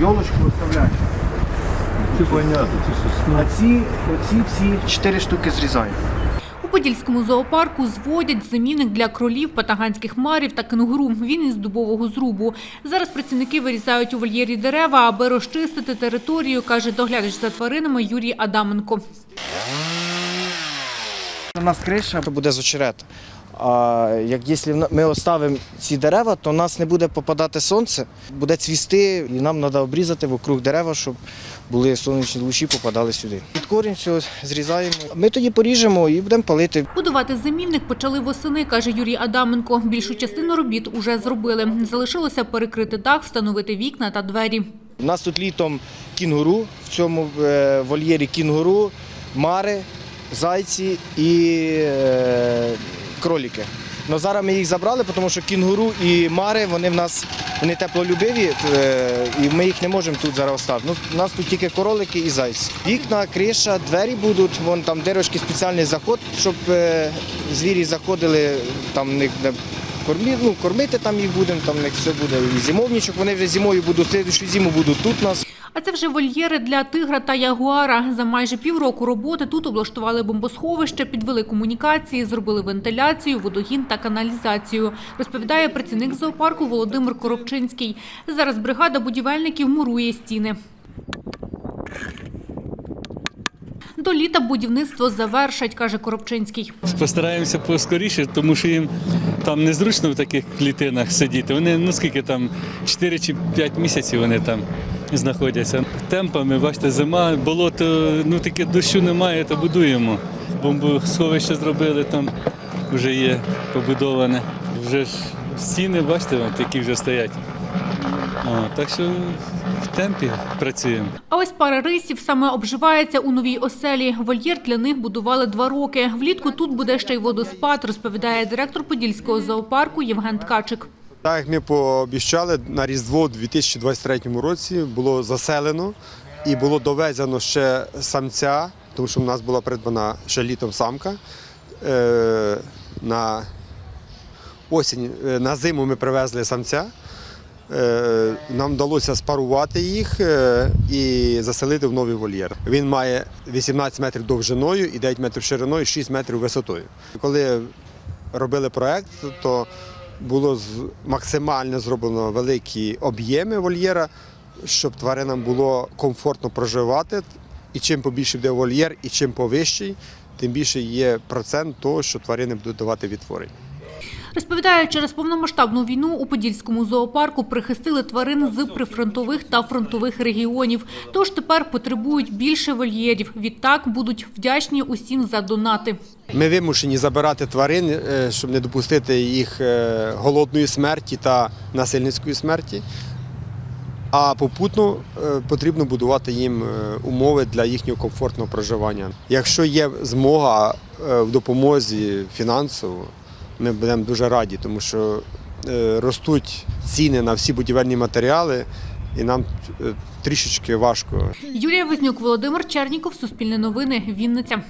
йолочку оставляю. Це понятно, це А ці, оці всі чотири штуки зрізаю. У Подільському зоопарку зводять замінник для кролів, патаганських марів та кенгуру. Він із дубового зрубу. Зараз працівники вирізають у вольєрі дерева, аби розчистити територію, каже доглядач за тваринами Юрій Адаменко. У нас криша буде з очерета. А як якщо ми оставимо ці дерева, то у нас не буде попадати сонце, буде цвісти, і нам треба обрізати вокруг дерева, щоб були сонячні лучі, попадали сюди. Під корінь все зрізаємо. Ми тоді поріжемо і будемо палити. Будувати замінник почали восени, каже Юрій Адаменко. Більшу частину робіт уже зробили. Залишилося перекрити дах, встановити вікна та двері. У нас тут літом кінгуру, в цьому е, вольєрі кінгуру, мари, зайці і е, кроліки. Но зараз ми їх забрали, тому що кінгуру і мари вони в нас вони теплолюбиві, е, і ми їх не можемо тут зараз оставити. Ну, у нас тут тільки кролики і зайці. Вікна, криша, двері будуть, вон там дирочки, спеціальний заход, щоб е, звірі заходили, там де кормі, ну, кормити там їх будемо, там них все буде. І зимовничок, вони вже зимою будуть, слідчу зиму будуть тут у нас. А це вже вольєри для тигра та ягуара. За майже півроку роботи тут облаштували бомбосховище, підвели комунікації, зробили вентиляцію, водогін та каналізацію. Розповідає працівник зоопарку Володимир Коробчинський. Зараз бригада будівельників мурує стіни. До літа будівництво завершать, каже Коробчинський. Постараємося поскоріше, тому що їм там незручно в таких клітинах сидіти. Вони ну скільки там 4 чи 5 місяців вони там знаходяться. Темпами, бачите, зима, болото, ну таке дощу немає, то будуємо. Бомбосховище зробили, там вже є побудоване. Вже ж стіни, бачите, от які вже стоять. О, так що в темпі працюємо. А ось пара рисів саме обживається у новій оселі. Вольєр для них будували два роки. Влітку тут буде ще й водоспад, розповідає директор Подільського зоопарку Євген Ткачик. Так як ми пообіщали, на Різдво у 2023 році було заселено і було довезено ще самця, тому що в нас була придбана ще літом самка. Е, на осінь, е, на зиму ми привезли самця. Е, Нам вдалося спарувати їх е, і заселити в новий вольєр. Він має 18 метрів довжиною і 9 метрів шириною, 6 метрів висотою. Коли робили проект, то було максимально зроблено великі об'єми вольєра, щоб тваринам було комфортно проживати. І чим побільше буде вольєр, і чим повищий, тим більше є процент того, що тварини будуть давати відтворення. Розповідає, через повномасштабну війну у Подільському зоопарку прихистили тварин з прифронтових та фронтових регіонів. Тож тепер потребують більше вольєрів. Відтак будуть вдячні усім за донати. Ми вимушені забирати тварин, е, щоб не допустити їх е, голодної смерті та насильницької смерті. А попутно е, потрібно будувати їм умови для їхнього комфортного проживання. Якщо є змога в допомозі фінансово, ми будемо дуже раді, тому що е, ростуть ціни на всі будівельні матеріали, і нам е, трішечки важко Юлія Вознюк, Володимир Черніков, Суспільне новини, Вінниця.